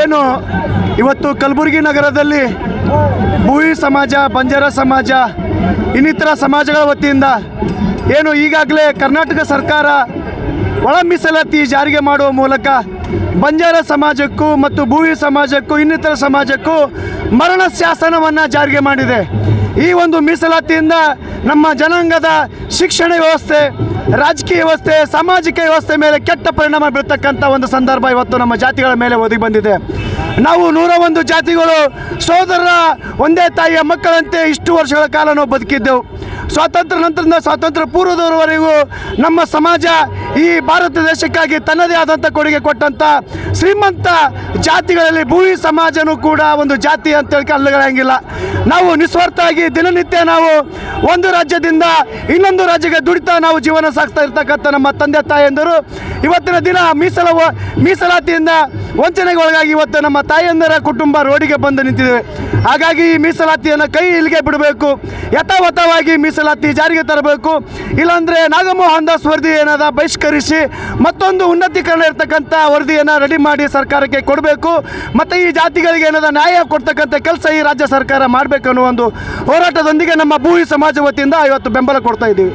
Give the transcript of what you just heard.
ಏನು ಇವತ್ತು ಕಲಬುರಗಿ ನಗರದಲ್ಲಿ ಭೂಯಿ ಸಮಾಜ, ಬಂಜಾರ ಸಮಾಜ, ಇನ್ನಿತರ ಸಮಾಜಗಳ ವತಿಯಿಂದ ಏನು ಈಗಾಗಲೇ ಕರ್ನಾಟಕ ಸರ್ಕಾರ ಒಳ ಮೀಸಲಾತಿ ಜಾರಿಗೆ ಮಾಡುವ ಮೂಲಕ ಬಂಜಾರ ಸಮಾಜಕ್ಕೂ ಮತ್ತು ಭೂಯಿ ಸಮಾಜಕ್ಕೂ, ಇನ್ನಿತರ ಸಮಾಜಕ್ಕೂ ಮರಣ ಶಾಸನವನ್ನು ಜಾರಿಗೆ ಮಾಡಿದೆ. ಈ ಒಂದು ಮೀಸಲಾತಿಯಿಂದ ನಮ್ಮ ಜನಾಂಗದ ಶಿಕ್ಷಣ ವ್ಯವಸ್ಥೆ, ರಾಜಕೀಯ ವ್ಯವಸ್ಥೆ, ಸಾಮಾಜಿಕ ವ್ಯವಸ್ಥೆ ಮೇಲೆ ಕೆಟ್ಟ ಪರಿಣಾಮ ಬೀಳ್ತಕ್ಕಂಥ ಒಂದು ಸಂದರ್ಭ ಇವತ್ತು ನಮ್ಮ ಜಾತಿಗಳ ಮೇಲೆ ಒದಗಿ ಬಂದಿದೆ. ನಾವು ನೂರ ಒಂದು ಜಾತಿಗಳು ಸೋದರರ ಒಂದೇ ತಾಯಿಯ ಮಕ್ಕಳಂತೆ ಇಷ್ಟು ವರ್ಷಗಳ ಕಾಲ ನಾವು ಬದುಕಿದ್ದೆವು. ಸ್ವಾತಂತ್ರ್ಯ ನಂತರದಿಂದ ಸ್ವಾತಂತ್ರ್ಯ ಪೂರ್ವದವರೆಗೂ ನಮ್ಮ ಸಮಾಜ ಈ ಭಾರತ ದೇಶಕ್ಕಾಗಿ ತನ್ನದೇ ಆದಂಥ ಕೊಡುಗೆ ಕೊಟ್ಟಂಥ ಶ್ರೀಮಂತ ಜಾತಿಗಳಲ್ಲಿ ಭೂಮಿ ಸಮಾಜನೂ ಕೂಡ ಒಂದು ಜಾತಿ ಅಂತೇಳಿ ಅಲ್ಲಗಳಂಗಿಲ್ಲ ನಾವು ನಿಸ್ವಾರ್ಥವಾಗಿ ದಿನನಿತ್ಯ ನಾವು ಒಂದು ರಾಜ್ಯದಿಂದ ಇನ್ನೊಂದು ರಾಜ್ಯಕ್ಕೆ ದುಡಿತಾ ನಾವು ಜೀವನ ಸಾಗಿಸ್ತಾ ಇರ್ತಕ್ಕಂಥ ನಮ್ಮ ತಂದೆ ತಾಯಂದರು ಇವತ್ತಿನ ದಿನ ಮೀಸಲ ಮೀಸಲಾತಿಯಿಂದ ವಂಚನೆಗೆ ಒಳಗಾಗಿ ಇವತ್ತು ನಮ್ಮ ತಾಯಂದರ ಕುಟುಂಬ ರೋಡಿಗೆ ಬಂದು ನಿಂತಿದೆ. ಹಾಗಾಗಿ ಈ ಮೀಸಲಾತಿಯನ್ನು ಕೈ ಇಲ್ಲಿಗೆ ಬಿಡಬೇಕು. ಯಥಾವತವಾಗಿ ಮೀಸಲಾತಿ ಜಾರಿಗೆ ತರಬೇಕು. ಇಲ್ಲಾಂದರೆ ನಾಗಮೋಹನ್ ದಾಸ್ ವರದಿ ಏನಾದ ಬಹಿಷ್ಕರಿಸಿ ಮತ್ತೊಂದು ಉನ್ನತೀಕರಣ ಇರತಕ್ಕಂಥ ವರದಿಯನ್ನು ರೆಡಿ ಮಾಡಿ ಸರ್ಕಾರಕ್ಕೆ ಕೊಡಬೇಕು. ಮತ್ತು ಈ ಜಾತಿಗಳಿಗೆ ಏನಾದ ನ್ಯಾಯ ಕೊಡ್ತಕ್ಕಂಥ ಕೆಲಸ ಈ ರಾಜ್ಯ ಸರ್ಕಾರ ಮಾಡಬೇಕು ಅನ್ನೋ ಒಂದು ಹೋರಾಟದೊಂದಿಗೆ ನಮ್ಮ ಭೂಮಿ ಸಮಾಜ ವತಿಯಿಂದ ಇವತ್ತು ಬೆಂಬಲ ಕೊಡ್ತಾ ಇದ್ದೀವಿ.